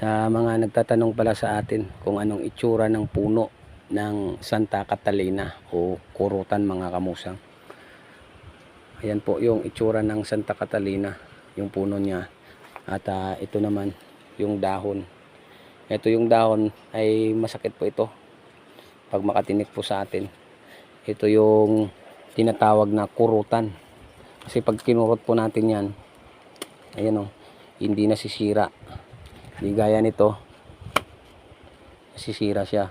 Sa mga nagtatanong pala sa atin kung anong itsura ng puno ng Santa Catalina o kurutan mga kamusang. Ayan po yung itsura ng Santa Catalina, yung puno niya. At ah, ito naman yung dahon. Ito yung dahon ay masakit po ito pag makatinik po sa atin. Ito yung tinatawag na kurutan. Kasi pag kinurot po natin yan, ayan o, hindi nasisira. Hindi gaya nito, nasisira siya.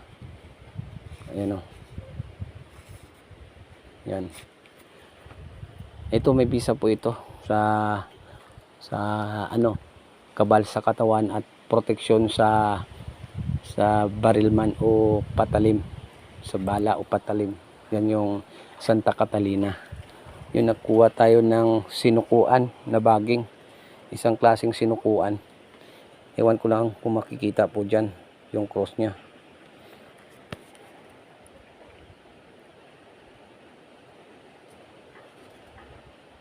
Ayan o. Yan. Ito may bisa po ito sa sa ano kabal sa katawan at proteksyon sa sa barilman o patalim sa bala o patalim yan yung Santa Catalina yung nagkuha tayo ng sinukuan na baging isang klaseng sinukuan ewan ko lang kung makikita po dyan yung cross nya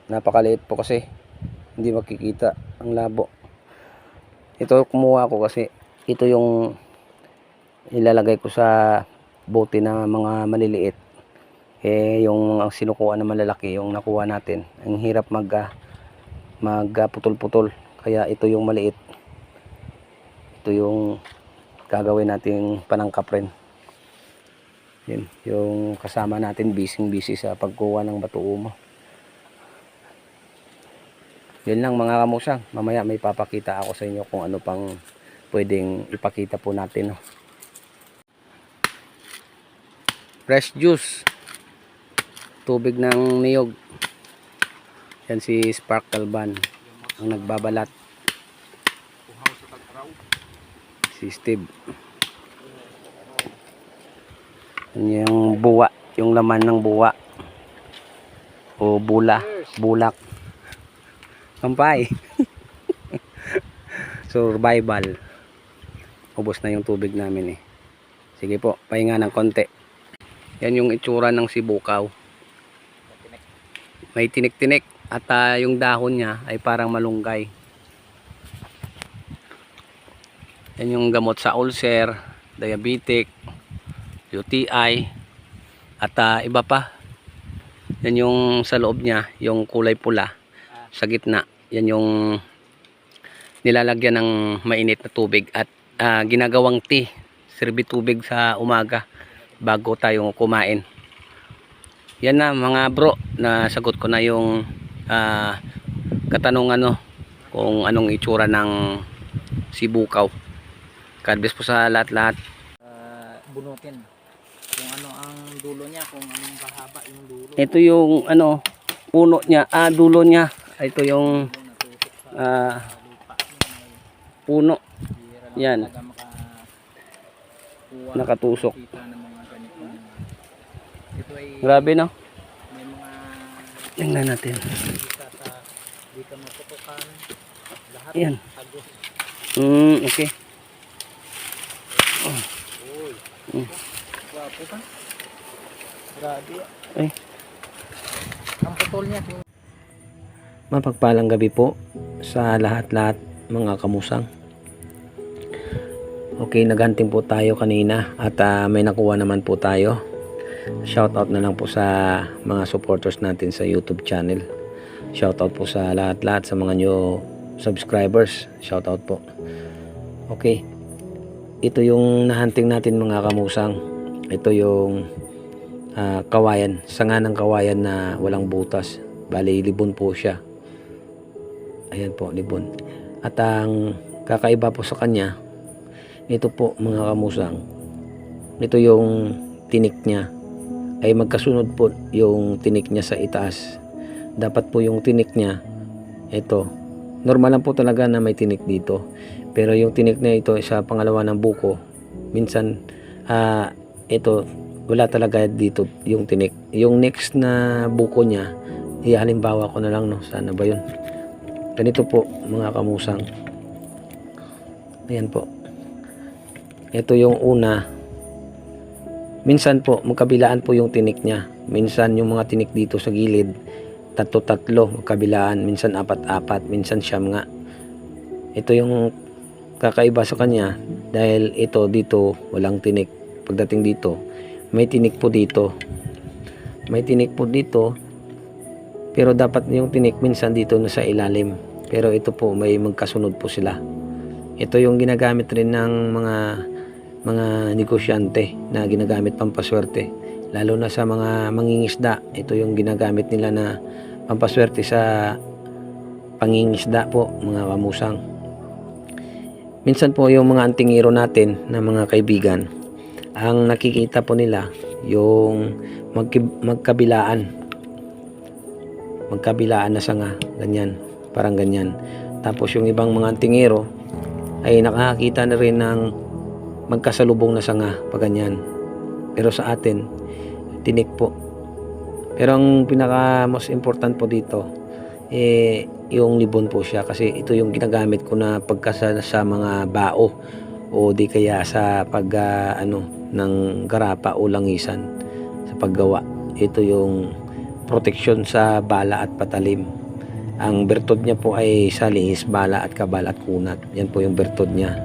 napakaliit po kasi. Hindi makikita ang labo. Ito kumuha ko kasi ito yung ilalagay ko sa bote na mga maliliit. Eh yung mga sinukuha na malalaki yung nakuha natin ang hirap mag ah, mag ah, kaya ito yung maliit ito yung gagawin nating panangkap rin. Yun yung kasama natin busy busy sa pagkuha ng bato umo. Yun lang mga kamusang mamaya may papakita ako sa inyo kung ano pang pwedeng ipakita po natin no? fresh juice. Tubig ng niyog. Yan si Sparkle Ban ang nagbabalat si Steve. Yung buwa yung laman ng buwa. O bula bulak. Kampay survival. Ubos na yung tubig namin eh. Sige po pahinga ng konti. Yan yung itsura ng sibukaw. May tinik-tinik. At ah, yung dahon niya ay parang malunggay yan yung gamot sa ulcer diabetic UTI at ah, iba pa. Yan yung sa loob niya yung kulay pula sa gitna. Yan yung nilalagyan ng mainit na tubig at ah, ginagawang tea sirbi tubig sa umaga bago tayo kumain. Yan na mga bro nasagot ko na yung ah, katanungan no kung anong itsura ng sibukaw God bless po sa lahat-lahat. Uh, bunutin. Kung ano ang dulo niya kung anong kahaba yung dulo. Ito yung ano puno niya. Ah dulo niya. Ito yung may puno. Yan. nakatusok. Grabe no? Tingnan natin. Yan. mm, okay uy Mm. Ka grabe Ay. ang putol niya Mapagpalang gabi po sa lahat-lahat mga kamusang. Okay, naghanting po tayo kanina at ah, may nakuha naman po tayo. Shoutout na lang po sa mga supporters natin sa YouTube channel. Shoutout po sa lahat-lahat sa mga new subscribers. Shoutout po. Okay. Ito yung nahanting natin mga kamusang. Ito yung ah, kawayan. Sanga ng kawayan na walang butas. Bali, libon po siya. Ayan po, libon. At ang kakaiba po sa kanya, ito po mga kamusang, ito yung tinik niya. Ay magkasunod po yung tinik niya sa itaas. Dapat po yung tinik niya, ito. Normal lang po talaga na may tinik dito. Pero yung tinik na ito sa pangalawa ng buko, minsan, ah, ito, wala talaga dito yung tinik. Yung next na buko niya, ihalimbawa ko na lang, no? Sana ba yun? ganito po mga kamusang ayan po ito yung una minsan po magkabilaan po yung tinik niya minsan yung mga tinik dito sa gilid tatlo tatlo magkabilaan minsan apat apat minsan siyam nga ito yung kakaiba sa kanya dahil ito dito walang tinik. Pagdating dito, may tinik po dito. May tinik po dito. Pero dapat yung tinik minsan dito na sa ilalim. Pero ito po may magkasunod po sila. Ito yung ginagamit rin ng mga mga negosyante na ginagamit pampaswerte. Lalo na sa mga mangingisda, ito yung ginagamit nila na pampaswerte sa pangingisda po, mga kamusang. Minsan po yung mga antingero natin na mga kaibigan, ang nakikita po nila yung magki- magkabilaan. Magkabilaan na sanga, ganyan, parang ganyan. Tapos yung ibang mga antingero ay nakakita na rin ng magkasalubong na sanga, pa ganyan. Pero sa atin, tinik po. Pero ang pinaka most important po dito, eh, yung libon po siya kasi ito yung ginagamit ko na pagkasa sa mga bao o di kaya sa pag ah, ano ng garapa o langisan sa paggawa. Ito yung proteksyon sa bala at patalim. Ang bertod niya po ay sa lihis, bala at kabal at kunat. Yan po yung bertod niya.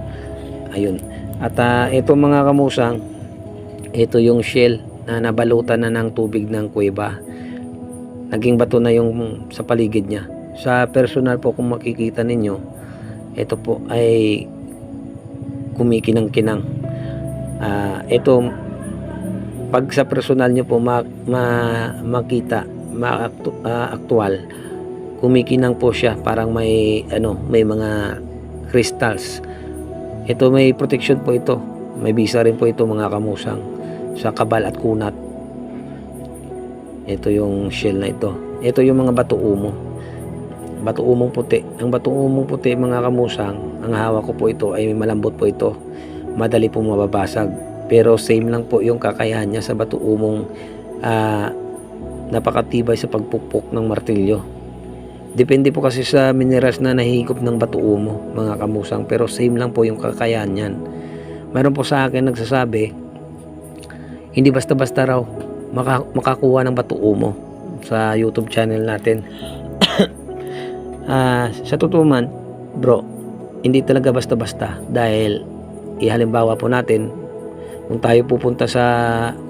Ayun. At ah, ito mga kamusang ito yung shell na nabalutan na ng tubig ng kuweba. Naging bato na yung sa paligid niya. Sa personal po kung makikita ninyo, ito po ay kumikinang-kinang. Ah, ito pag sa personal niyo po ma, ma- makita, ma ah, aktual, kumikinang po siya parang may ano, may mga crystals. Ito may protection po ito. May bisa rin po ito mga kamusang sa kabal at kunat. Ito yung shell na ito. Ito yung mga bato umo. Bato umong puti. Ang bato umong puti mga kamusang, ang hawak ko po ito ay malambot po ito. Madali po mababasag. Pero same lang po yung kakayahan niya sa bato umong ah, napakatibay sa pagpukpok ng martilyo. Depende po kasi sa minerals na nahihigop ng bato umo, mga kamusang. Pero same lang po yung kakayahan niyan. Meron po sa akin nagsasabi, hindi basta-basta raw maka- makakuha ng bato umo sa YouTube channel natin. Ah, sa totoo man, bro, hindi talaga basta-basta dahil ihalimbawa po natin kung tayo pupunta sa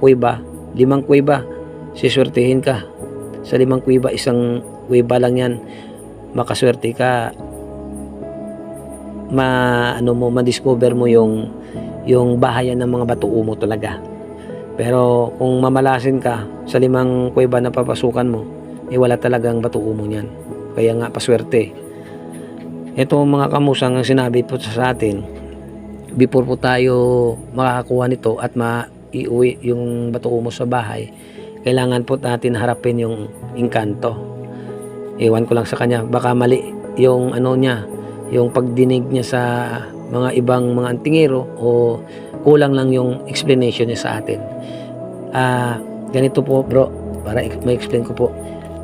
kuweba, limang kuweba, siswertihin ka. Sa limang kuweba, isang kuweba lang yan, makaswerte ka ma ano mo ma-discover mo yung yung bahayan ng mga bato umo talaga. Pero kung mamalasin ka sa limang kuweba na papasukan mo, eh wala talagang bato umo niyan. Kaya nga paswerte. Ito mga kamusang ang sinabi po sa atin, before po tayo makakakuha nito at maiuwi yung bato umo sa bahay, kailangan po natin harapin yung inkanto. Ewan ko lang sa kanya, baka mali yung ano niya, yung pagdinig niya sa mga ibang mga antingero o kulang lang yung explanation niya sa atin. Ah, ganito po bro, para ma-explain ko po.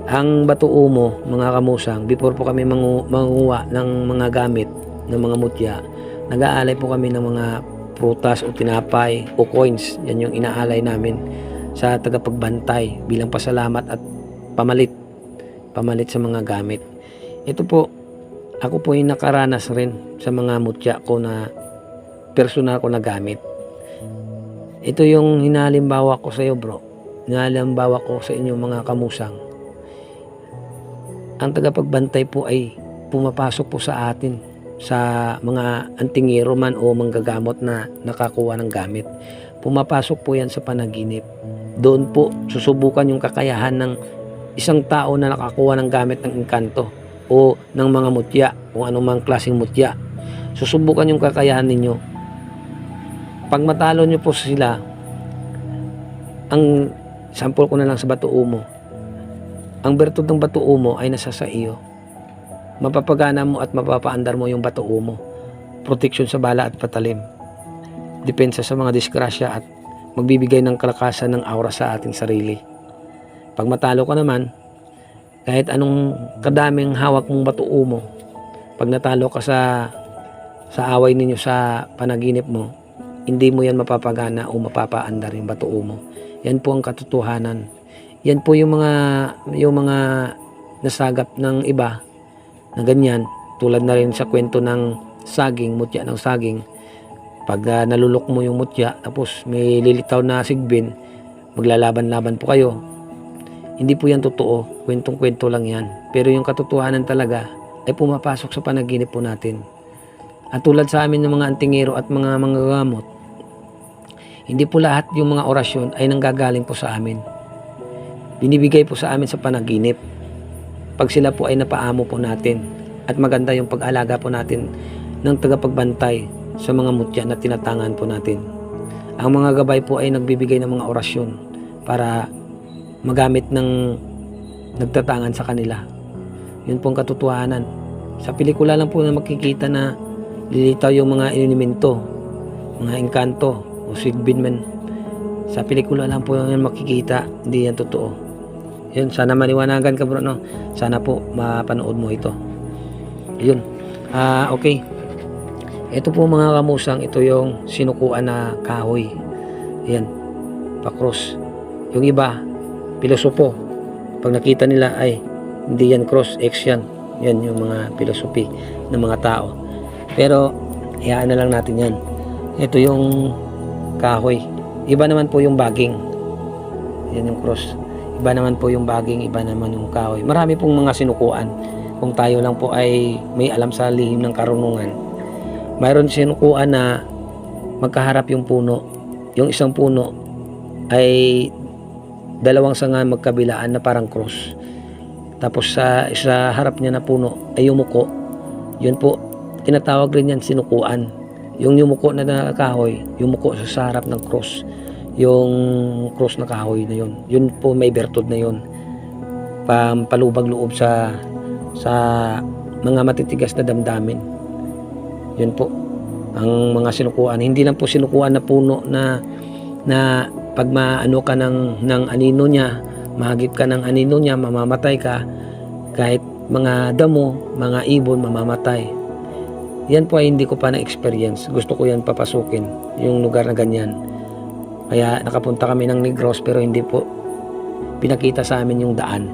Ang bato umo, mga kamusang, before po kami mangu- manguha ng mga gamit, ng mga mutya, nag-aalay po kami ng mga prutas o tinapay o coins. Yan yung inaalay namin sa tagapagbantay bilang pasalamat at pamalit. Pamalit sa mga gamit. Ito po, ako po ay nakaranas rin sa mga mutya ko na personal ko na gamit. Ito yung hinalimbawa ko sa iyo bro. Hinalimbawa ko sa inyo mga kamusang. Ang tagapagbantay po ay pumapasok po sa atin sa mga antingero man o manggagamot na nakakuha ng gamit. Pumapasok po yan sa panaginip. Doon po susubukan yung kakayahan ng isang tao na nakakuha ng gamit ng engkanto o ng mga mutya o anumang klaseng mutya. Susubukan yung kakayahan ninyo. Pag matalo nyo po sila, ang sample ko na lang sa Bato Umo, ang bertod ng Bato Umo ay nasa sa iyo. Mapapagana mo at mapapaandar mo yung Bato Umo. Proteksyon sa bala at patalim. Depensa sa mga disgrasya at magbibigay ng kalakasan ng aura sa ating sarili. Pag matalo ka naman, kahit anong kadaming hawak mong Bato Umo, pag natalo ka sa sa away ninyo sa panaginip mo, hindi mo yan mapapagana o mapapaandar yung bato mo. Yan po ang katotohanan. Yan po yung mga yung mga nasagap ng iba na ganyan tulad na rin sa kwento ng saging, mutya ng saging. Pag ah, nalulok mo yung mutya, tapos may lilitaw na sigbin, maglalaban-laban po kayo. Hindi po yan totoo. Kwentong-kwento lang yan. Pero yung katotohanan talaga ay pumapasok sa panaginip po natin. At tulad sa amin ng mga antingero at mga manggagamot, hindi po lahat yung mga orasyon ay nanggagaling po sa amin. Binibigay po sa amin sa panaginip. Pag sila po ay napaamo po natin at maganda yung pag-alaga po natin ng tagapagbantay sa mga mutya na tinatangan po natin. Ang mga gabay po ay nagbibigay ng mga orasyon para magamit ng nagtatangan sa kanila. Yun pong katotohanan. Sa pelikula lang po na makikita na lilitaw yung mga elemento, mga engkanto o sigbin man. Sa pelikula lang po yan makikita, hindi yan totoo. Yun, sana maliwanagan ka bro, no? Sana po mapanood mo ito. Yun. Ah, okay. Ito po mga kamusang, ito yung sinukuan na kahoy. Ayan, pa-cross. Yung iba, pilosopo. Pag nakita nila ay hindi yan cross, X yan. Yan yung mga filosofi ng mga tao. Pero, hayaan na lang natin yan. Ito yung kahoy. Iba naman po yung baging. Yan yung cross. Iba naman po yung baging, iba naman yung kahoy. Marami pong mga sinukuan. Kung tayo lang po ay may alam sa lihim ng karunungan. Mayroon sinukuan na magkaharap yung puno. Yung isang puno ay dalawang sanga magkabilaan na parang cross. Tapos sa sa harap niya na puno ay yumuko. Yun po, tinatawag rin yan sinukuan. Yung yumuko na kahoy, yumuko sa harap ng cross. Yung cross na kahoy na yun. Yun po may bertod na yun. Pampalubag loob sa sa mga matitigas na damdamin. Yun po ang mga sinukuan. Hindi lang po sinukuan na puno na na pag maano ka ng, ng anino niya, mahagip ka ng anino niya, mamamatay ka. Kahit mga damo, mga ibon, mamamatay. Yan po ay hindi ko pa na-experience. Gusto ko yan papasukin, yung lugar na ganyan. Kaya nakapunta kami ng Negros pero hindi po pinakita sa amin yung daan.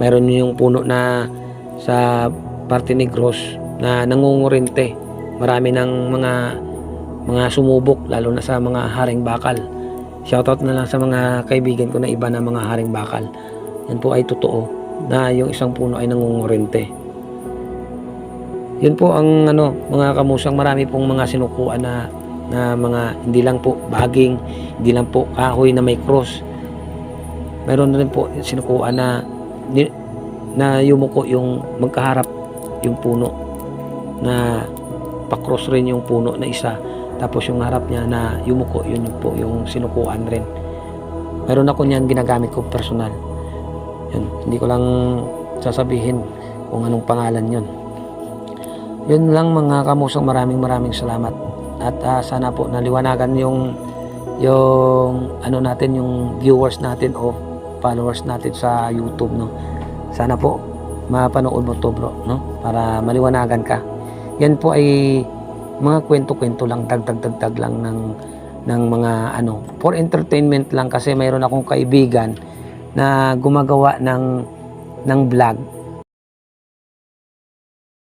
Mayroon yung puno na sa parte Negros na nangungurinte. Marami ng mga mga sumubok lalo na sa mga haring bakal. Shoutout na lang sa mga kaibigan ko na iba na mga haring bakal. Yan po ay totoo na yung isang puno ay nangungurinte. Yun po ang ano, mga kamusang marami pong mga sinukuan na na mga hindi lang po baging, hindi lang po kahoy na may cross. Meron rin po sinukuan na na yumuko yung magkaharap yung puno na pakross rin yung puno na isa. Tapos yung harap niya na yumuko yun po yung sinukuan rin. Meron ako niyan ginagamit ko personal. Yun, hindi ko lang sasabihin kung anong pangalan yun. Yun lang mga kamusang maraming maraming salamat at ah, sana po naliwanagan yung yung ano natin yung viewers natin o followers natin sa YouTube no? Sana po mapanood mo to bro no? Para maliwanagan ka. Yan po ay mga kwento-kwento lang dagdag-dagdag lang ng ng mga ano for entertainment lang. Kasi mayroon akong kaibigan na gumagawa ng ng vlog